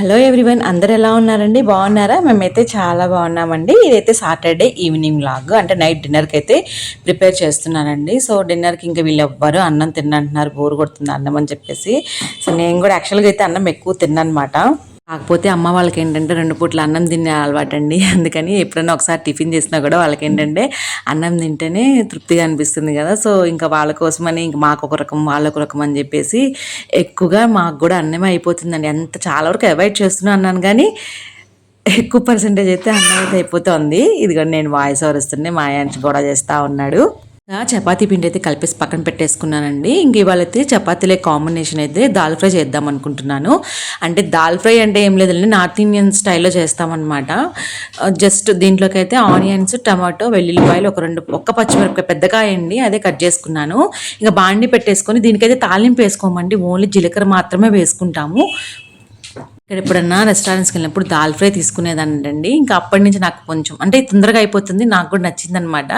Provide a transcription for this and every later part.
Hello everyone అందరు ఎలా ఉన్నారండి? బాగున్నారా? మేమైతే చాలా బాగున్నామండి. ఇదైతే సాటర్డే ఈవినింగ్ లాగ్ అంటే నైట్ డిన్నర్కి అయితే ప్రిపేర్ చేస్తున్నానండి. సో డిన్నర్కి ఇంకా వీళ్ళు ఎవ్వరు అన్నం తిన్నంటున్నారు బోరు కొడుతుంది అన్నం అని చెప్పేసి. సో నేను కూడా యాక్చువల్గా అయితే అన్నం ఎక్కువ తిన్నానమాట. కాకపోతే అమ్మ వాళ్ళకి ఏంటంటే రెండు పూట్ల అన్నం తినే అలవాటు అండి అందుకని ఎప్పుడైనా ఒకసారి టిఫిన్ చేసినా కూడా వాళ్ళకి ఏంటంటే అన్నం తింటేనే తృప్తిగా అనిపిస్తుంది కదా. సో ఇంకా వాళ్ళ కోసమని ఇంకా మాకు ఒక రకం వాళ్ళకు రకం అని చెప్పేసి ఎక్కువగా మాకు కూడా అన్నమే అయిపోతుందండి. ఎంత చాలా వరకు అవాయిడ్ చేస్తున్నా అన్నాను కానీ ఎక్కువ పర్సంటేజ్ అయితే అన్నం అయితే అయిపోతుంది. ఇది కూడా నేను వాయిస్ ఓవర్ ఇస్తుండే మా ఆయన కూడా చేస్తూ ఉన్నాడు. ఇంకా చపాతీ పిండి అయితే కలిపేసి పక్కన పెట్టేసుకున్నానండి. ఇంక ఇవాళ అయితే చపాతీలే కాంబినేషన్ అయితే దాల్ ఫ్రై చేద్దాం అనుకుంటున్నాను. అంటే దాల్ ఫ్రై అంటే ఏం లేదండి నార్త్ ఇండియన్ స్టైల్లో చేస్తామన్నమాట. జస్ట్ దీంట్లోకి అయితే ఆనియన్స్ టమాటో వెల్లుల్లిపాయలు ఒక రెండు ఒక్క పచ్చిమిరపకాయ పెద్దకాయ అండి అదే కట్ చేసుకున్నాను. ఇంకా బాండి పెట్టేసుకొని దీనికైతే తాలింపు వేసుకోమండి ఓన్లీ జీలకర్ర మాత్రమే వేసుకుంటాము. ఇక్కడ ఎప్పుడన్నా రెస్టారెంట్స్కి వెళ్ళినప్పుడు దాల్ ఫ్రై తీసుకునేదానండి ఇంకా అప్పటి నుంచి నాకు కొంచెం అంటే తొందరగా అయిపోతుంది నాకు కూడా నచ్చిందనమాట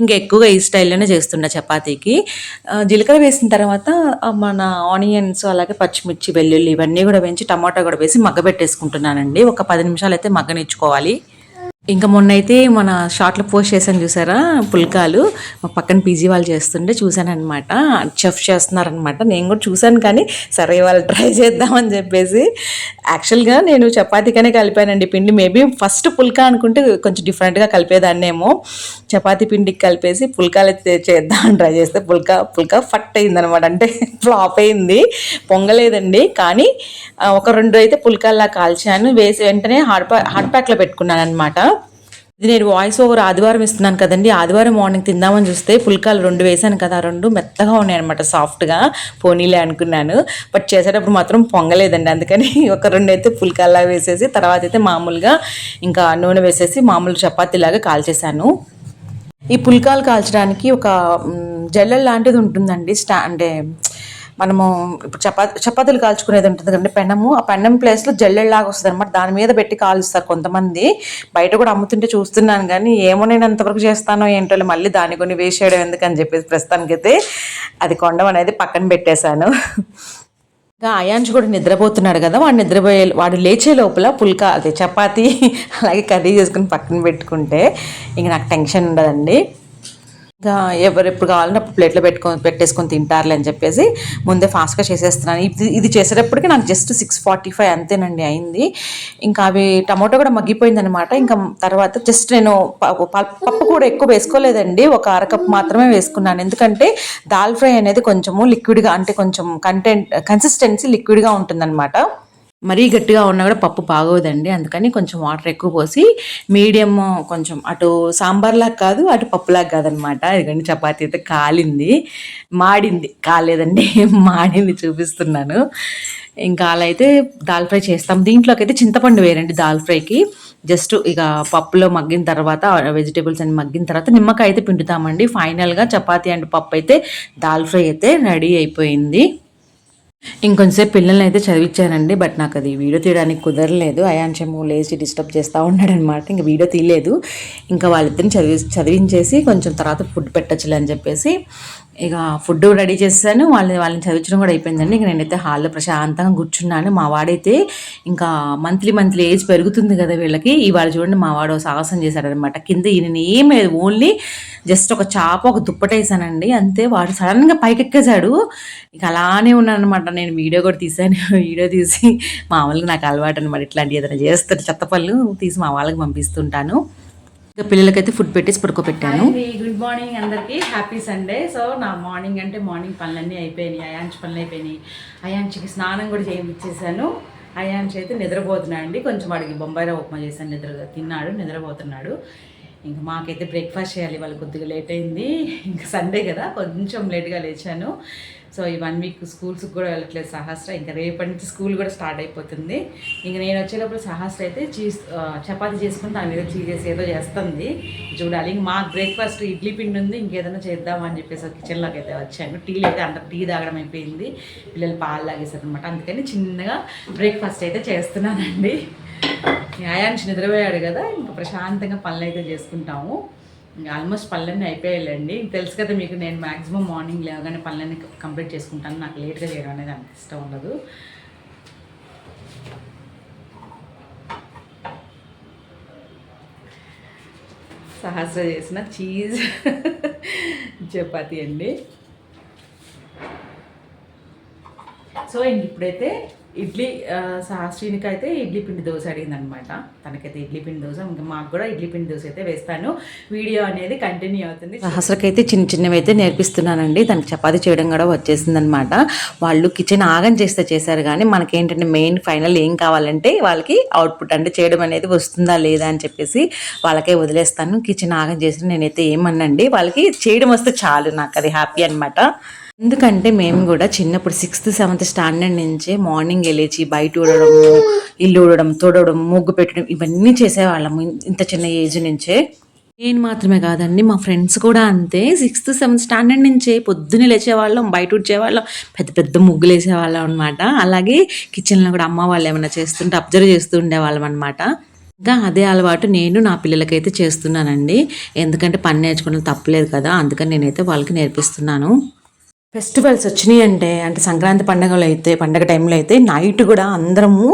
ఇంకా ఎక్కువగా ఈ స్టైల్లోనే చేస్తుండే చపాతీకి. జీలకర్ర వేసిన తర్వాత మన ఆనియన్స్ అలాగే పచ్చిమిర్చి వెల్లుల్లి ఇవన్నీ కూడా వేయించి టమాటా కూడా వేసి మగ్గబెట్టేసుకుంటున్నానండి. ఒక పది నిమిషాలు అయితే మగ్గనిచ్చుకోవాలి. ఇంకా మొన్నైతే మన షార్ట్లో పోస్ట్ చేశాను చూసారా? పుల్కాలు. మా పక్కన పీజీ వాళ్ళు చేస్తుంటే చూశానమాట చెఫ్ చేస్తున్నారనమాట నేను కూడా చూశాను కానీ సరే వాళ్ళు ట్రై చేద్దామని చెప్పేసి. యాక్చువల్గా నేను చపాతీకనే కలిపానండి. పిండి మేబీ ఫస్ట్ పుల్కా అనుకుంటే కొంచెం డిఫరెంట్గా కలిపేదాన్నేమో. చపాతీ పిండికి కలిపేసి పుల్కాలు అయితే చేద్దామని ట్రై చేస్తే పుల్కా పుల్కా ఫట్ అయిందనమాట అంటే ఫ్లాప్ అయింది. పొంగలేదండి. కానీ ఒక రెండు అయితే పుల్కాల్లా కాల్చాను. వేసి వెంటనే హాట్ ప్యాక్ హాట్ ప్యాక్లో పెట్టుకున్నాను అనమాట ఇది నేను వాయిస్ ఓవర్ ఆదివారం ఇస్తున్నాను కదండి. ఆదివారం మార్నింగ్ తిందామని చూస్తే పుల్కాలు రెండు వేసాను కదా. రెండు మెత్తగా ఉన్నాయి అనమాట సాఫ్ట్గా పోనీలే అనుకున్నాను. బట్ చేసేటప్పుడు మాత్రం పొంగలేదండి. అందుకని ఒక రెండు అయితే పుల్కాల్లా వేసేసి తర్వాత అయితే మామూలుగా ఇంకా నూనె వేసేసి మామూలు చపాతీలాగా కాల్చేసాను ఈ పుల్కాలు కాల్చడానికి ఒక జల్లెల్ లాంటిది ఉంటుందండి. స్టా అంటే మనము ఇప్పుడు చపాతి చపాతీలు కాల్చుకునేది ఉంటుంది కదండి పెనము ఆ పెనం ప్లేస్లో జల్లెళ్ళలాగా వస్తుంది అనమాట దాని మీద పెట్టి కాలుస్తారు కొంతమంది. బయట కూడా అమ్ముతుంటే చూస్తున్నాను కానీ ఏమో నేను ఎంతవరకు చేస్తానో ఏంటో మళ్ళీ దాన్ని కొన్ని వేస్ట్ చేయడం ఎందుకని చెప్పేసి ప్రస్తుతానికైతే అది కొండం అనేది పక్కన పెట్టేశాను. ఇంకా అయాంష్ కూడా నిద్రపోతున్నాడు కదా వాడు నిద్రపోయే వాడు లేచే లోపల పుల్కా అదే చపాతీ అలాగే కర్రీ చేసుకుని పక్కన పెట్టుకుంటే ఇంక నాకు టెన్షన్ ఉండదండి. ఎవరు ఎప్పుడు కావాలంటే అప్పుడు ప్లేట్లో పెట్టుకొని పెట్టేసుకొని తింటారులే అని చెప్పేసి ముందే ఫాస్ట్గా చేసేస్తున్నాను. ఇది ఇది చేసేటప్పటికి నాకు జస్ట్ సిక్స్ ఫార్టీ ఫైవ్ అంతేనండి అయింది. ఇంకా అవి టమాటో కూడా మగ్గిపోయిందనమాట ఇంకా తర్వాత జస్ట్ నేను ప- పప్పు కూడా ఎక్కువ వేసుకోలేదండి. ఒక అరకప్ మాత్రమే వేసుకున్నాను. ఎందుకంటే దాల్ ఫ్రై అనేది కొంచెము లిక్విడ్గా అంటే కొంచెం కంటెంట్ కన్సిస్టెన్సీ లిక్విడ్గా ఉంటుందన్నమాట. మరీ గట్టిగా ఉన్నా కూడా పప్పు బాగోదండి. అందుకని కొంచెం వాటర్ ఎక్కువ పోసి మీడియం కొంచెం అటు సాంబార్లాగా కాదు అటు పప్పులాగా కాదనమాట. ఎందుకంటే చపాతీ అయితే కాలింది. మాడింది. కాలేదండి మాడింది చూపిస్తున్నాను. ఇంకా అలా అయితే దాల్ ఫ్రై చేస్తాం. దీంట్లోకి అయితే చింతపండు వేరండి దాల్ ఫ్రైకి. జస్ట్ ఇక పప్పులో మగ్గిన తర్వాత వెజిటేబుల్స్ అన్ని మగ్గిన తర్వాత నిమ్మకాయ అయితే పిండుతామండి. ఫైనల్గా చపాతీ అండ్ పప్పు అయితే దాల్ ఫ్రై అయితే రెడీ అయిపోయింది. ఇంకొంచెంసేపు పిల్లల్ని అయితే చదివించానండి బట్ నాకు అది వీడియో తీయడానికి కుదరలేదు. అయాంశము లేచి డిస్టర్బ్ చేస్తూ ఉన్నాడనమాట. ఇంకా వీడియో తీయలేదు. ఇంకా వాళ్ళిద్దరిని చదివి చదివించేసి కొంచెం తర్వాత ఫుడ్ పెట్టచ్చులే అని చెప్పేసి ఇక ఫుడ్ రెడీ చేశాను. వాళ్ళని వాళ్ళని చదివించడం కూడా అయిపోయిందండి. ఇక నేనైతే హాల్లో ప్రశాంతంగా కూర్చున్నాను. మా వాడైతే ఇంకా మంత్లీ మంత్లీ ఏజ్ పెరుగుతుంది కదా వీళ్ళకి. ఇవాళ చూడండి మా వాడు సాహసం చేశాడనమాట. కింద ఈయన ఏం లేదు. ఓన్లీ జస్ట్ ఒక చాప ఒక దుప్పటేసానండి. అంతే వాడు సడన్గా పైకెక్కేశాడు. ఇక అలానే ఉన్నానమాట నేను వీడియో కూడా తీసాను వీడియో తీసి మామూలుగా నాకు అలవాటు అనమాట. ఇట్లాంటి ఏదైనా చేస్తారు చెత్త పళ్ళు తీసి మా వాళ్ళకి పంపిస్తుంటాను. ఇంకా పిల్లలకైతే ఫుడ్ పెట్టేసి పడుకోబెట్టాను. గుడ్ మార్నింగ్ అందరికీ. హ్యాపీ సండే సో నా మార్నింగ్ అంటే మార్నింగ్ పనులన్నీ అయిపోయినాయి అయాంచి పనులు అయిపోయినాయి. అయాంచికి స్నానం కూడా చేయించేసాను అయాంచి అయితే నిద్రపోతున్నాడు అండి. కొంచెం వాడికి బొంబాయిలో ఉప్మా చేశాను. నిద్ర తిన్నాడు నిద్రపోతున్నాడు. ఇంకా మాకైతే బ్రేక్ఫాస్ట్ చేయాలి వాళ్ళు కొద్దిగా లేట్ అయింది. ఇంకా సండే కదా కొంచెం లేట్గా లేచాను. సో ఈ వన్ వీక్ స్కూల్స్కి కూడా వెళ్ళట్లేదు సహస్ర. ఇంకా రేపటి నుంచి స్కూల్ కూడా స్టార్ట్ అయిపోతుంది. ఇంకా నేను వచ్చేటప్పుడు సహస్ర అయితే చీజ్ చపాతి చేసుకుని దాని మీద చీజ్ చేసి ఏదో చేస్తుంది. చూడాలి. ఇంక మాకు బ్రేక్ఫాస్ట్ ఇడ్లీ పిండి ఉంది ఇంకేదైనా చేద్దామని చెప్పేసి కిచెన్లోకి అయితే వచ్చాను. టీలు అయితే అంత టీ తాగడం అయిపోయింది. పిల్లలు పాలు తాగేసారు అనమాట అందుకని చిన్నగా బ్రేక్ఫాస్ట్ అయితే చేస్తున్నానండి. న్యాయానికి నిద్రపోయాడు కదా ఇంకా ప్రశాంతంగా పనులు అయితే చేసుకుంటాము. ఆల్మోస్ట్ పనులన్నీ అయిపోయాయండి తెలుసు కదా మీకు నేను మ్యాక్సిమం మార్నింగ్ లేవగానే పనులన్నీ కంప్లీట్ చేసుకుంటాను. నాకు లేట్గా చేయడం అనేది అంత ఇష్టం ఉండదు. సహస్ర చేసిన చీజ్ చపాతి అండి. సో ఇంక ఇప్పుడైతే ఇడ్లీ శాస్త్రీనికి అయితే ఇడ్లీ పిండి దోశ అడిగిందనమాట. తనకైతే ఇడ్లీ పిండి దోశ ఇంకా మాకు కూడా ఇడ్లీ పిండి దోశ అయితే వేస్తాను. వీడియో అనేది కంటిన్యూ అవుతుంది. సహస్రకైతే చిన్న చిన్నవి అయితే నేర్పిస్తున్నానండి. తనకి చపాతి చేయడం కూడా వచ్చేసింది అనమాట వాళ్ళు కిచెన్ ఆగం చేస్తే చేశారు కానీ మనకేంటంటే మెయిన్ ఫైనల్ ఏం కావాలంటే వాళ్ళకి అవుట్పుట్ అంటే చేయడం అనేది వస్తుందా లేదా అని చెప్పేసి వాళ్ళకే వదిలేస్తాను. కిచెన్ ఆగం చేసి నేనైతే ఏమన్నండి? వాళ్ళకి చేయడం వస్తే చాలు నాకు అది హ్యాపీ అనమాట ఎందుకంటే మేము కూడా చిన్నప్పుడు సిక్స్త్ సెవెంత్ స్టాండర్డ్ నుంచే మార్నింగ్ వెళ్ళేసి బయట ఊడడము ఇల్లు ఊడడం తోడడం ముగ్గు పెట్టడం ఇవన్నీ చేసేవాళ్ళము ఇంత చిన్న ఏజ్ నుంచే. నేను మాత్రమే కాదండి మా ఫ్రెండ్స్ కూడా అంతే. సిక్స్త్ సెవెంత్ స్టాండర్డ్ నుంచే పొద్దున్నే లేచేవాళ్ళం బయట వచ్చేవాళ్ళం పెద్ద పెద్ద ముగ్గులు వేసేవాళ్ళం అనమాట అలాగే కిచెన్లో కూడా అమ్మ వాళ్ళు ఏమైనా చేస్తుంటే అబ్జర్వ్ చేస్తూ ఉండేవాళ్ళం అనమాట ఇంకా అదే అలవాటు నేను నా పిల్లలకైతే చేస్తున్నానండి. ఎందుకంటే పని నేర్చుకోవడం తప్పలేదు కదా అందుకని నేనైతే వాళ్ళకి నేర్పిస్తున్నాను. ఫెస్టివల్స్ వచ్చినాయి అంటే అంటే సంక్రాంతి పండుగలు అయితే పండగ టైంలో అయితే నైట్ కూడా అందరము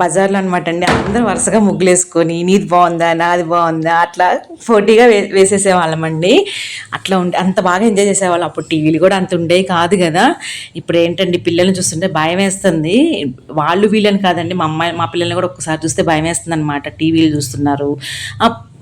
బజార్లో అనమాట అండి. అందరూ వరుసగా ముగ్గులేసుకొని నీది బాగుందా? నాది బాగుందా? అట్లా పోటీగా వే వేసేసేవాళ్ళమండి అట్లా ఉండే అంత బాగా ఎంజాయ్ చేసేవాళ్ళం. అప్పుడు టీవీలు కూడా అంత ఉండేవి కాదు కదా. ఇప్పుడు ఏంటండి పిల్లల్ని చూస్తుంటే భయం వేస్తుంది. వాళ్ళు వీళ్ళని కాదండి మా అమ్మాయి మా పిల్లల్ని కూడా ఒక్కసారి చూస్తే భయం వేస్తుంది అనమాట టీవీలు చూస్తున్నారు.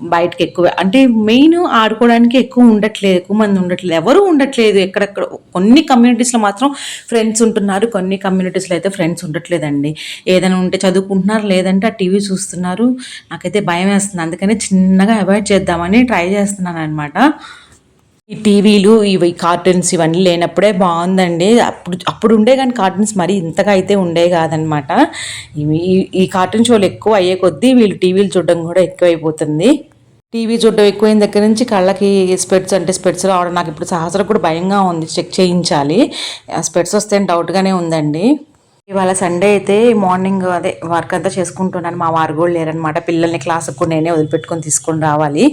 బయటకు ఎక్కువ అంటే మెయిన్ ఆడుకోవడానికి ఎక్కువ ఉండట్లేదు ఎక్కువ మంది ఉండట్లేదు ఎవరు ఉండట్లేదు ఎక్కడెక్కడ కొన్ని కమ్యూనిటీస్లో మాత్రం ఫ్రెండ్స్ ఉంటున్నారు కొన్ని కమ్యూనిటీస్లో అయితే ఫ్రెండ్స్ ఉండట్లేదండి. ఏదైనా ఉంటే చదువుకుంటున్నారు లేదంటే ఆ టీవీ చూస్తున్నారు నాకైతే భయం వేస్తుంది. అందుకనే చిన్నగా అవాయిడ్ చేద్దామని ట్రై చేస్తున్నాను అనమాట ఈ టీవీలు ఇవి కార్టూన్స్ ఇవన్నీ లేనప్పుడే బాగుందండి. అప్పుడు అప్పుడు ఉండే కానీ కార్టూన్స్ మరి ఇంతగా అయితే ఉండే కాదనమాట ఈ- ఈ కార్టూన్ షోలు ఎక్కువ అయ్యే కొద్దీ వీళ్ళు టీవీలు చూడడం కూడా ఎక్కువైపోతుంది. టీవీ చూడడం ఎక్కువైన దగ్గర నుంచి కళ్ళకి స్పెట్స్ అంటే స్పెట్స్ రావడం నాకు ఇప్పుడు సహస్రం కూడా భయంగా ఉంది. చెక్ చేయించాలి. స్పెట్స్ వస్తే డౌట్గానే ఉందండి. ఇవాళ సండే అయితే మార్నింగ్ అదే వర్క్ అంతా చేసుకుంటున్నాను. మా వారు కూడా లేరనమాట పిల్లల్ని క్లాస్కి కూడా నేనే వదిలిపెట్టుకొని తీసుకొని రావాలి.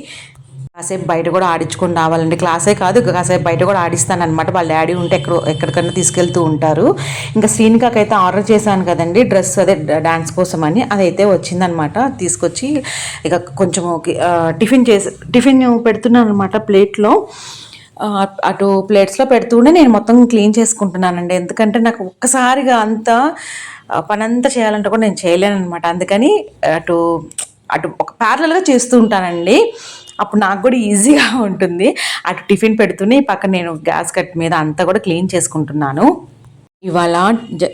కాసేపు బయట కూడా ఆడించుకొని రావాలండి క్లాసే కాదు కాసేపు బయట కూడా ఆడిస్తాను అనమాట వాళ్ళ డాడీ ఉంటే ఎక్కడ ఎక్కడికన్నా తీసుకెళ్తూ ఉంటారు. ఇంకా శ్రీనికాకి అయితే ఆర్డర్ చేశాను కదండి డ్రెస్ అదే డాన్స్ కోసం అని అదైతే వచ్చిందనమాట తీసుకొచ్చి ఇక కొంచెం టిఫిన్ చేసి టిఫిన్ పెడుతున్నాను అనమాట ప్లేట్లో అటు ప్లేట్స్లో పెడుతుండే నేను మొత్తం క్లీన్ చేసుకుంటున్నానండి. ఎందుకంటే నాకు ఒక్కసారిగా అంతా పనంతా చేయాలంటే కూడా నేను చేయలేను అనమాట అందుకని అటు అటు ఒక ప్యారలల్గా చేస్తూ ఉంటానండి. అప్పుడు నాకు కూడా ఈజీగా ఉంటుంది. అటు టిఫిన్ పెడుతూనే పక్కన నేను గ్యాస్ కట్ మీద అంతా కూడా క్లీన్ చేసుకుంటున్నాను. ఇవాళ జ-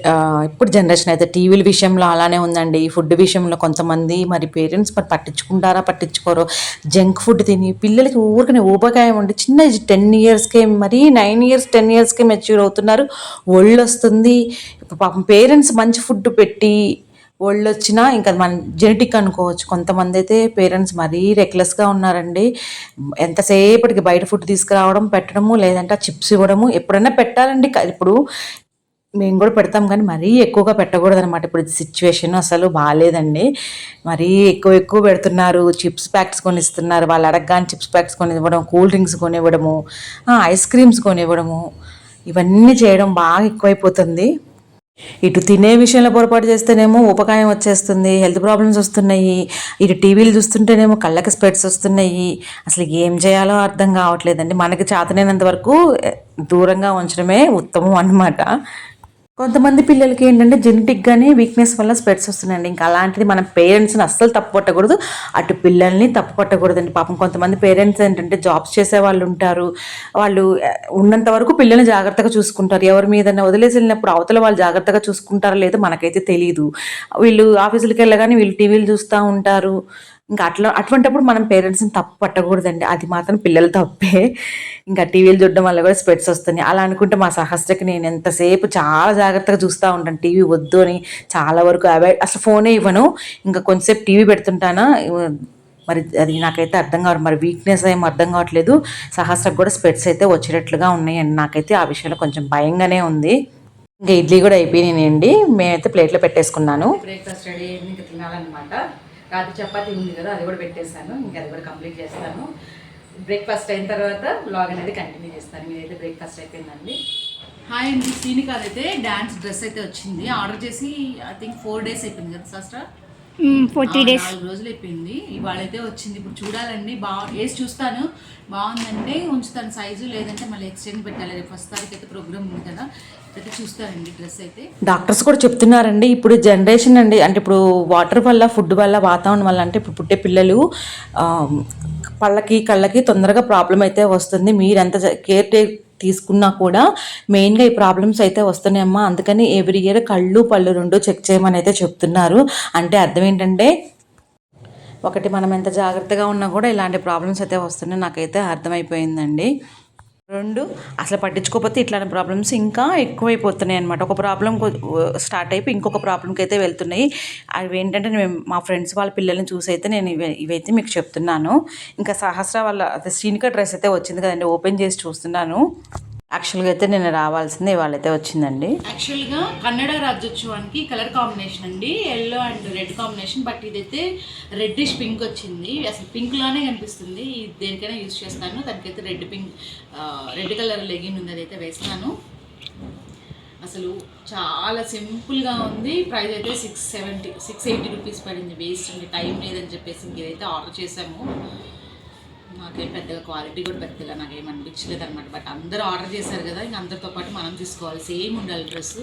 ఇప్పుడు జనరేషన్ అయితే టీవీల విషయంలో అలానే ఉందండి. ఈ ఫుడ్ విషయంలో కొంతమంది మరి పేరెంట్స్ మరి పట్టించుకుంటారా పట్టించుకోరు. జంక్ ఫుడ్ తిని పిల్లలకి ఊరికనే ఊబకాయం ఉండి చిన్న టెన్ ఇయర్స్కే మరి నైన్ ఇయర్స్ టెన్ ఇయర్స్కే మెచ్యూర్ అవుతున్నారు. ఒళ్ళు వస్తుంది. పాపం పేరెంట్స్ మంచి ఫుడ్ పెట్టి ఒళ్ళు వచ్చినా ఇంకా మన జెనెటిక్ అనుకోవచ్చు. కొంతమంది అయితే పేరెంట్స్ మరీ రెక్లెస్గా ఉన్నారండి. ఎంతసేపటికి బయట ఫుడ్ తీసుకురావడం పెట్టడము లేదంటే చిప్స్ ఇవ్వడము ఎప్పుడైనా పెట్టాలండి. ఇప్పుడు మేము కూడా పెడతాం కానీ మరీ ఎక్కువగా పెట్టకూడదు అనమాట ఇప్పుడు సిచ్యువేషన్ అసలు బాగాలేదండి మరీ ఎక్కువ ఎక్కువ పెడుతున్నారు. చిప్స్ ప్యాక్స్ కొనిస్తున్నారు. వాళ్ళు అడగగానే చిప్స్ ప్యాక్స్ కొని ఇవ్వడం కూల్ డ్రింక్స్ కొనివ్వడము ఐస్ క్రీమ్స్ కొనివ్వడము ఇవన్నీ చేయడం బాగా ఎక్కువైపోతుంది. ఇటు తినే విషయంలో పొరపాటు చేస్తేనేమో ఉపకాయం వచ్చేస్తుంది హెల్త్ ప్రాబ్లమ్స్ వస్తున్నాయి. ఇటు టీవీలు చూస్తుంటేనేమో కళ్ళకి స్పెట్స్ వస్తున్నాయి. అసలు ఏం చేయాలో అర్థం కావట్లేదండి. మనకి చేతనైనంత వరకు దూరంగా ఉంచడమే ఉత్తమం అన్నమాట. కొంతమంది పిల్లలకి ఏంటంటే జెనెటిక్గానే వీక్నెస్ వల్ల స్ప్రెడ్స్ వస్తున్నాయండి. ఇంకా అలాంటిది మన పేరెంట్స్ని అస్సలు తప్పు పట్టకూడదు. అటు పిల్లల్ని తప్పు పట్టకూడదండి. పాపం కొంతమంది పేరెంట్స్ ఏంటంటే జాబ్స్ చేసే వాళ్ళు ఉంటారు. వాళ్ళు ఉన్నంత వరకు పిల్లల్ని జాగ్రత్తగా చూసుకుంటారు. ఎవరి మీద వదిలేసి వెళ్ళినప్పుడు అవతల వాళ్ళు జాగ్రత్తగా చూసుకుంటారో లేదో మనకైతే తెలియదు వీళ్ళు ఆఫీసులకి వెళ్ళగానే వీళ్ళు టీవీలు చూస్తూ ఉంటారు. ఇంకా అట్లా అటువంటిప్పుడు మనం పేరెంట్స్ని తప్పు పట్టకూడదండి. అది మాత్రం పిల్లల తప్పే. ఇంకా టీవీలు చూడడం వల్ల కూడా స్పెట్స్ వస్తున్నాయి. అలా అనుకుంటే మా సహస్రకి నేను ఎంతసేపు చాలా జాగ్రత్తగా చూస్తూ ఉంటాను. టీవీ వద్దు అని చాలా వరకు అవాయిడ్ అసలు ఫోనే ఇవ్వను. ఇంకా కొంతసేపు టీవీ పెడుతుంటానా? మరి అది నాకైతే అర్థం కావడం మరి వీక్నెస్ ఏం అర్థం కావట్లేదు. సహస్రకు కూడా స్పెట్స్ అయితే వచ్చేటట్లుగా ఉన్నాయండి. నాకైతే ఆ విషయంలో కొంచెం భయంగానే ఉంది. ఇంకా ఇడ్లీ కూడా అయిపోయినాయండి. మేమైతే ప్లేట్లో పెట్టేసుకున్నాను. బ్రేక్ఫాస్ట్ రెడీ ఇంకా తినాలన్నమాట. రాత్రి చపాతీ ఉంది కదా అది కూడా పెట్టేశాను. ఇంకా అది కూడా కంప్లీట్ చేస్తాను. బ్రేక్ఫాస్ట్ అయిన తర్వాత బ్లాగ్ అనేది కంటిన్యూ చేస్తాను. మీదైతే బ్రేక్ఫాస్ట్ అయిపోయిందండి హాయ్ అండి శ్రీనికాద్ అయితే డ్యాన్స్ డ్రెస్ అయితే వచ్చింది. ఆర్డర్ చేసి ఐ థింక్ ఫోర్ డేస్ అయిపోయింది కదా శాస్త్ర ఫోర్ త్రీ ఆ, డేస్ నాలుగు రోజులు అయిపోయింది. ఇవాళైతే వచ్చింది. ఇప్పుడు చూడాలండి. బా వేసి చూస్తాను. బాగుందంటే ఉంచుతాను. సైజు లేదంటే మళ్ళీ ఎక్స్చేంజ్ పెట్టాలి. రేపు ఫస్ట్ తారీఖు అయితే ప్రోగ్రామ్ ఉంది కదా. అయితే చూస్తానండి డ్రెస్ అయితే. డాక్టర్స్ కూడా చెప్తున్నారండి ఇప్పుడు జనరేషన్ అండి అంటే ఇప్పుడు వాటర్ వల్ల ఫుడ్ వల్ల వాతావరణం వల్ల అంటే ఇప్పుడు పుట్టే పిల్లలు పళ్ళకి కళ్ళకి తొందరగా ప్రాబ్లం అయితే వస్తుంది. మీరు ఎంత కేర్ టేక్ తీసుకున్నా కూడా మెయిన్గా ఈ ప్రాబ్లమ్స్ అయితే వస్తున్నాయమ్మా. అందుకని ఎవ్రీ ఇయర్ కళ్ళు పళ్ళు రెండు చెక్ చేయమని అయితే చెప్తున్నారు. అంటే అర్థం ఏంటంటే ఒకటి మనం ఎంత జాగ్రత్తగా ఉన్నా కూడా ఇలాంటి ప్రాబ్లమ్స్ అయితే వస్తున్నాయి. నాకైతే అర్థమైపోయిందండి. రెండు అసలు పట్టించుకోకపోతే ఇట్లాంటి ప్రాబ్లమ్స్ ఇంకా ఎక్కువైపోతున్నాయి అనమాట ఒక ప్రాబ్లం స్టార్ట్ అయిపోయి ఇంకొక ప్రాబ్లంకి అయితే వెళ్తున్నాయి. అవి ఏంటంటే మేము మా ఫ్రెండ్స్ వాళ్ళ పిల్లల్ని చూసి అయితే నేను ఇవి ఇవైతే మీకు చెప్తున్నాను. ఇంకా సహస్ర వాళ్ళ అదే శ్రీనిక డ్రెస్ అయితే వచ్చింది కదండి ఓపెన్ చేసి చూస్తున్నాను. యాక్చువల్గా అయితే నేను రావాల్సింది వాళ్ళైతే వచ్చిందండి. యాక్చువల్గా కన్నడ రాజ్యోత్సవానికి కలర్ కాంబినేషన్ అండి. Yellow and red combination but ఇదైతే రెడ్డిష్ పింక్ వచ్చింది. అసలు పింక్ లానే కనిపిస్తుంది. ఇది దేనికైనా యూజ్ చేస్తాను. దానికైతే red pink red colour legging ఉంది. అదైతే వేస్తాను. అసలు చాలా సింపుల్గా ఉంది. ప్రైస్ అయితే six seventy six eighty rupees పడింది. వేస్ట్ ఉంది. టైం లేదని చెప్పేసి ఇంక ఇదైతే ఆర్డర్ చేసాము నాకేం పెద్దగా క్వాలిటీ కూడా పెద్దగా నాకేం అనిపించలేదు అనమాట బట్ అందరూ ఆర్డర్ చేశారు కదా ఇంక అందరితో పాటు మనం తీసుకోవాలి సేమ్ ఉండాలి డ్రెస్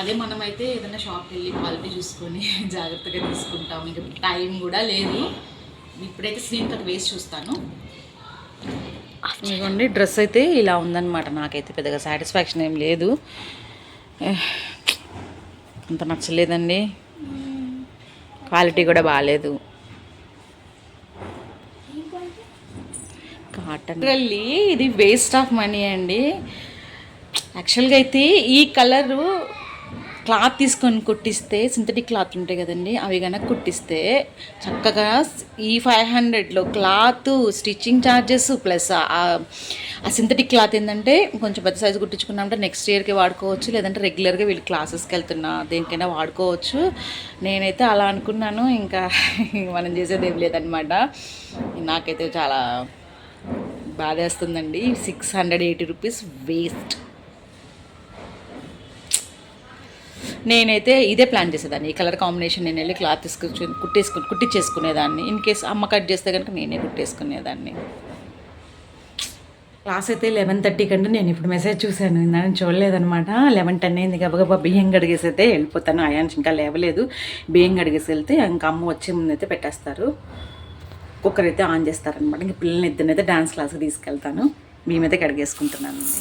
అదే మనమైతే ఏదైనా షాప్కి వెళ్ళి క్వాలిటీ చూసుకొని జాగ్రత్తగా తీసుకుంటాం. ఇంకా టైం కూడా లేదు. ఇప్పుడైతే స్క్రీన్ కట్ వేసి చూస్తాను. ఇదిగోండి డ్రెస్ అయితే ఇలా ఉందన్నమాట. నాకైతే పెద్దగా సాటిస్ఫాక్షన్ ఏం లేదు. అంత నచ్చలేదండి. క్వాలిటీ కూడా బాగాలేదు కాటన్. లిటరల్లీ ఇది వేస్ట్ ఆఫ్ మనీ అండి. యాక్చువల్గా అయితే ఈ కలరు క్లాత్ తీసుకొని కుట్టిస్తే సింథటిక్ క్లాత్ ఉంటాయి కదండి అవి కనుక కుట్టిస్తే చక్కగా ఈ ఫైవ్ హండ్రెడ్లో క్లాత్ స్టిచ్చింగ్ ఛార్జెస్ ప్లస్ ఆ సింథటిక్ క్లాత్ ఏంటంటే కొంచెం పెద్ద సైజు కుట్టించుకున్నామంటే నెక్స్ట్ ఇయర్కి వాడుకోవచ్చు లేదంటే రెగ్యులర్గా వీళ్ళు క్లాసెస్కి వెళ్తున్నా దేనికైనా వాడుకోవచ్చు. నేనైతే అలా అనుకున్నాను ఇంకా మనం చేసేది ఏం లేదనమాట నాకైతే చాలా బాధేస్తుందండి. Six hundred eighty rupees waste. నేనైతే ఇదే ప్లాన్ చేసేదాన్ని. ఈ కలర్ కాంబినేషన్ నేను వెళ్ళి క్లాత్ తీసుకొచ్చి కుట్టేసుకు కుట్టించేసుకునేదాన్ని ఇన్ కేస్ అమ్మ కట్ చేస్తే కనుక నేనే కుట్టేసుకునేదాన్ని. క్లాస్ అయితే లెవెన్ థర్టీ కంటే నేను ఇప్పుడు మెసేజ్ చూశాను. నేను చూడలేదనమాట లెవెన్ టెన్ అయింది గబగబా బియ్యం కడిగేసి అయితే వెళ్ళిపోతాను. అయాన్స్ ఇంకా లేవలేదు. బియ్యం కడిగేసి వెళ్తే ఇంకా అమ్మ వచ్చే ముందు అయితే పెట్టేస్తారు. కుక్కర్ అయితే ఆన్ చేస్తారనమాట ఇంక పిల్లల్ని ఇద్దరినైతే అయితే క్లాస్కి తీసుకెళ్తాను. మేమైతే కడిగేసుకుంటున్నానండి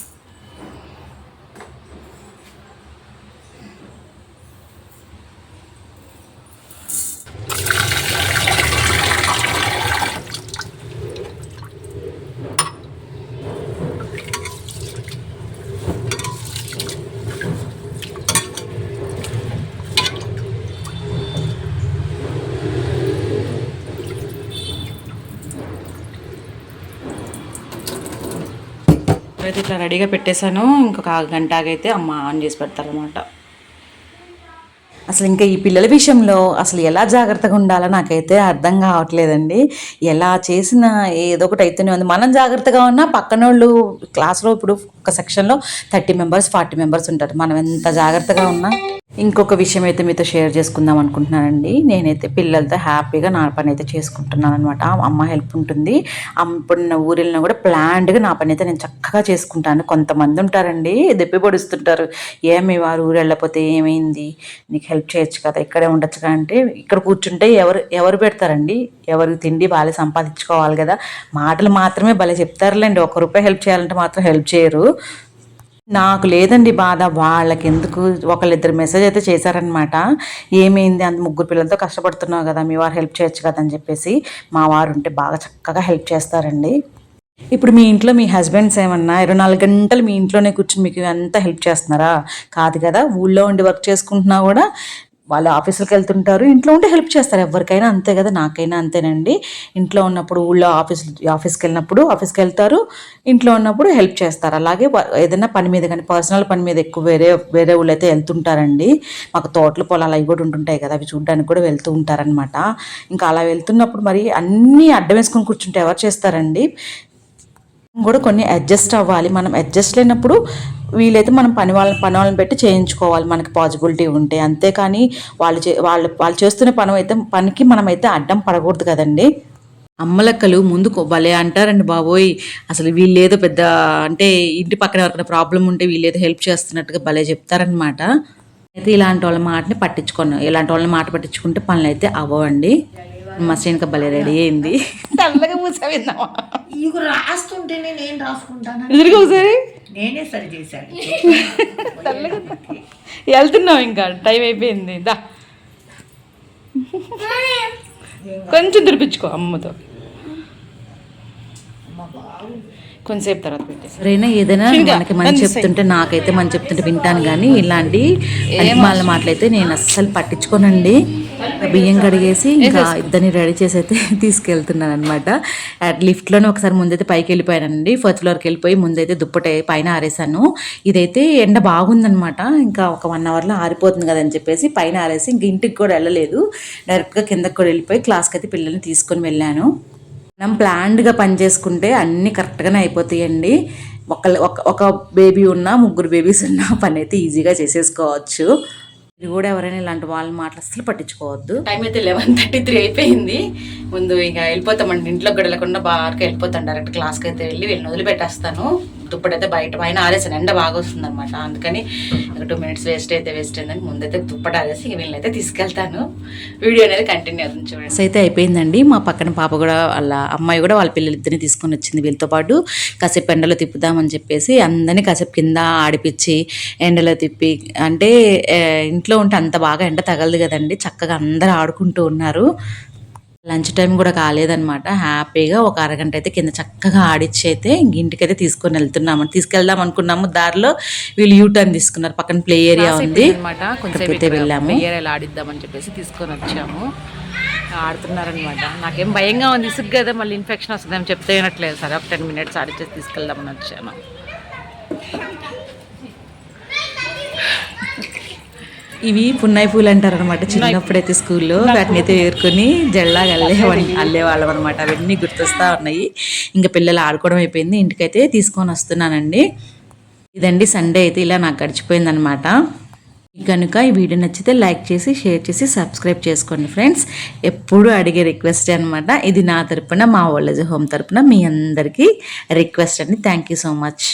ఇట్లా రెడీగా పెట్టేశాను. ఇంకొక గంట ఆగైతే అమ్మ ఆన్ చేసి పెడతారనమాట అసలు ఇంకా ఈ పిల్లల విషయంలో అసలు ఎలా జాగ్రత్తగా ఉండాలో నాకైతే అర్థం కావట్లేదండి. ఎలా చేసినా ఏదో ఒకటి అయితేనే ఉంది. మనం జాగ్రత్తగా ఉన్నా పక్కన వాళ్ళు క్లాస్లో ఇప్పుడు ఒక సెక్షన్లో థర్టీ మెంబర్స్ ఫార్టీ మెంబర్స్ ఉంటారు. మనం ఎంత జాగ్రత్తగా ఉన్నా ఇంకొక విషయం అయితే మీతో షేర్ చేసుకుందాం అనుకుంటున్నానండి. నేనైతే పిల్లలతో హ్యాపీగా నా పని అయితే చేసుకుంటున్నాను అనమాట అమ్మ హెల్ప్ ఉంటుంది. అమ్మ ఇప్పుడు నా కూడా ప్లాన్డ్గా నా పని అయితే నేను చక్కగా చేసుకుంటాను. కొంతమంది ఉంటారండి దెప్పి పొడుస్తుంటారు. ఏమి వారు ఊరు వెళ్ళకపోతే ఏమైంది? నీకు హెల్ప్ చేయొచ్చు కదా ఇక్కడే ఉండొచ్చు కదా అంటే ఇక్కడ కూర్చుంటే ఎవరు ఎవరు పెడతారండి? ఎవరు తిండి బాగా సంపాదించుకోవాలి కదా. మాటలు మాత్రమే భలే చెప్తారులేండి. ఒక రూపాయి హెల్ప్ చేయాలంటే మాత్రం హెల్ప్ చేయరు. నాకు లేదండి బాధ. వాళ్ళకి ఎందుకు ఒకళ్ళిద్దరు మెసేజ్ అయితే చేశారనమాట ఏమైంది? అంత ముగ్గురు పిల్లలతో కష్టపడుతున్నావు కదా మీ వారు హెల్ప్ చేయొచ్చు కదా అని చెప్పేసి మా వారు ఉంటే బాగా చక్కగా హెల్ప్ చేస్తారండి. ఇప్పుడు మీ ఇంట్లో మీ హస్బెండ్స్ ఏమన్నా ఇరవై నాలుగు గంటలు మీ ఇంట్లోనే కూర్చుని మీకు అంతా హెల్ప్ చేస్తున్నారా? కాదు కదా ఊళ్ళో ఉండి వర్క్ చేసుకుంటున్నా కూడా వాళ్ళు ఆఫీసులకు వెళ్తుంటారు ఇంట్లో ఉంటే హెల్ప్ చేస్తారు. ఎవరికైనా అంతే కదా నాకైనా అంతేనండి. ఇంట్లో ఉన్నప్పుడు ఊళ్ళో ఆఫీస్ ఆఫీస్కి వెళ్ళినప్పుడు ఆఫీస్కి వెళ్తారు ఇంట్లో ఉన్నప్పుడు హెల్ప్ చేస్తారు. అలాగే ఏదైనా పని మీద కానీ పర్సనల్ పని మీద ఎక్కువ వేరే వేరే ఊళ్ళో అయితే వెళ్తుంటారండి. మాకు తోటలు పొలాలు అవి కూడా ఉంటుంటాయి కదా అవి చూడడానికి కూడా వెళ్తూ ఉంటారనమాట ఇంకా అలా వెళ్తున్నప్పుడు మరి అన్నీ అడ్డం వేసుకొని కూర్చుంటే ఎవరు చేస్తారండి? కూడా కొన్ని అడ్జస్ట్ అవ్వాలి. మనం అడ్జస్ట్ లేనప్పుడు వీలైతే మనం పని వాళ్ళని పని వాళ్ళని పెట్టి చేయించుకోవాలి. మనకి పాజిబిలిటీ ఉంటే. అంతేకాని వాళ్ళు చే వాళ్ళు వాళ్ళు చేస్తున్న పని అయితే పనికి మనమైతే అడ్డం పడకూడదు కదండి. అమ్మలక్కలు ముందుకు భలే అంటారండి బాబోయ్. అసలు వీళ్ళేదో పెద్ద అంటే ఇంటి పక్కన ఎవరికైనా ప్రాబ్లం ఉంటే వీళ్ళేదో హెల్ప్ చేస్తున్నట్టుగా భలే చెప్తారనమాట అయితే ఇలాంటి వాళ్ళ మాటని పట్టించుకోను. ఇలాంటి వాళ్ళని మాట పట్టించుకుంటే పనులు అయితే అవ్వండి మా శ్రేణిక భలే రెడీ అయింది. తెల్లగా మూసావిందామా ఇవి రాస్తుంటేనే నేను రాసుకుంటాను. ఎదురుగా ఒకసారి? నేనే సరి చేశాను. వెళ్తున్నాం ఇంకా టైం అయిపోయింది. దా. కొంచెం దురిపించుకో అమ్మతో. కొంతసేపు తర్వాత పెట్టేసి. సరేనా? ఏదైనా మనకి మంచి చెప్తుంటే నాకైతే మంచి చెప్తుంటే వింటాను కానీ ఇలాంటి వాళ్ళ మాటలైతే నేను అస్సలు పట్టించుకోనండి. బియ్యం కడిగేసి ఇంకా ఇద్దరిని రెడీ చేసి అయితే తీసుకెళ్తున్నాను అనమాట లిఫ్ట్లోనే ఒకసారి ముందైతే పైకి వెళ్ళిపోయానండి. ఫస్ట్ ఫ్లోర్కి వెళ్ళిపోయి ముందైతే దుప్పటి పైన ఆరేసాను ఇదైతే ఎండ బాగుందనమాట ఇంకా ఒక వన్ అవర్లో ఆరిపోతుంది కదని చెప్పేసి పైన ఆరేసి ఇంక ఇంటికి కూడా వెళ్ళలేదు. డైరెక్ట్గా కిందకి కూడా వెళ్ళిపోయి క్లాస్కి అయితే పిల్లల్ని తీసుకొని వెళ్ళాను. మనం ప్లాన్డ్గా పని చేసుకుంటే అన్నీ కరెక్ట్గానే అయిపోతాయండి. ఒక ఒక ఒక బేబీ ఉన్నా ముగ్గురు బేబీస్ ఉన్నా పని అయితే ఈజీగా చేసేసుకోవచ్చు. మీరు కూడా ఎవరైనా ఇలాంటి వాళ్ళ మాటలు అసలు పట్టించుకోవద్దు. టైం అయితే లెవెన్ థర్టీ త్రీ అయిపోయింది. ముందు ఇంకా వెళ్ళిపోతామండి. ఇంట్లో గడలకుండా బాగా వెళ్ళిపోతాను డైరెక్ట్ క్లాస్కి అయితే వెళ్ళి వీళ్ళని వదిలిపెట్టేస్తాను. దుప్పటైతే బయట పైన ఆరేసాను ఎండ బాగా వస్తుంది అనమాట అందుకని ఒక టూ మినిట్స్ వేస్ట్ అయితే వేస్ట్ అయిందని ముందైతే దుప్పట ఆరేసి ఇంక వీళ్ళని అయితే తీసుకెళ్తాను. వీడియో అనేది కంటిన్యూ అవుతుంది చూడండి. అయితే అయిపోయిందండి. మా పక్కన పాప కూడా వాళ్ళ అమ్మాయి కూడా వాళ్ళ పిల్లలిద్దరిని తీసుకొని వచ్చింది. వీళ్ళతో పాటు కాసేపు ఎండలో తిప్పుదామని చెప్పేసి అందరినీ కాసేపు కింద ఆడిపించి ఎండలో తిప్పి అంటే ఇంట్లో ఉంటే అంత బాగా ఎండ తగలదు కదండి. చక్కగా అందరూ ఆడుకుంటూ ఉన్నారు. లంచ్ టైం కూడా కాలేదనమాట హ్యాపీగా ఒక అరగంట అయితే కింద చక్కగా ఆడిచ్చి అయితే ఇంక ఇంటికైతే తీసుకొని వెళ్తున్నాము. తీసుకెళ్దాం అనుకున్నాము. దారిలో వీళ్ళు యూ టర్న్ తీసుకున్నారు. పక్కన ప్లే ఏరియా ఉంది. అక్కడికైతే వెళ్ళాము. ఏరియాలో ఆడిద్దామని చెప్పేసి తీసుకొని వచ్చాము. ఆడుతున్నారనమాట నాకేం భయంగా ఉంది. ఇసుగు కదా మళ్ళీ ఇన్ఫెక్షన్ వస్తుందని చెప్తే వినట్లేదు. సరే ఒక టెన్ మినిట్స్ ఆడిచ్చేసి తీసుకెళ్దామని వచ్చాను. ఇవి పున్నాయి పూలు అంటారు అనమాట చిన్నప్పుడైతే స్కూల్లో వాటిని అయితే ఏరుకొని జల్లాగా అల్లే అల్లేవాళ్ళం అనమాట అవన్నీ గుర్తొస్తా ఉన్నాయి. ఇంకా పిల్లలు ఆడుకోవడం అయిపోయింది. ఇంటికైతే తీసుకొని వస్తున్నానండి. ఇదండి సండే అయితే ఇలా నాకు గడిచిపోయింది అనమాట కనుక ఈ వీడియో నచ్చితే లైక్ చేసి షేర్ చేసి సబ్స్క్రైబ్ చేసుకోండి ఫ్రెండ్స్. ఎప్పుడు అడిగే రిక్వెస్ట్ అనమాట ఇది నా తరపున మా ఓల్డేజ్ హోమ్ తరపున మీ అందరికీ రిక్వెస్ట్ అండి. Thank you so much.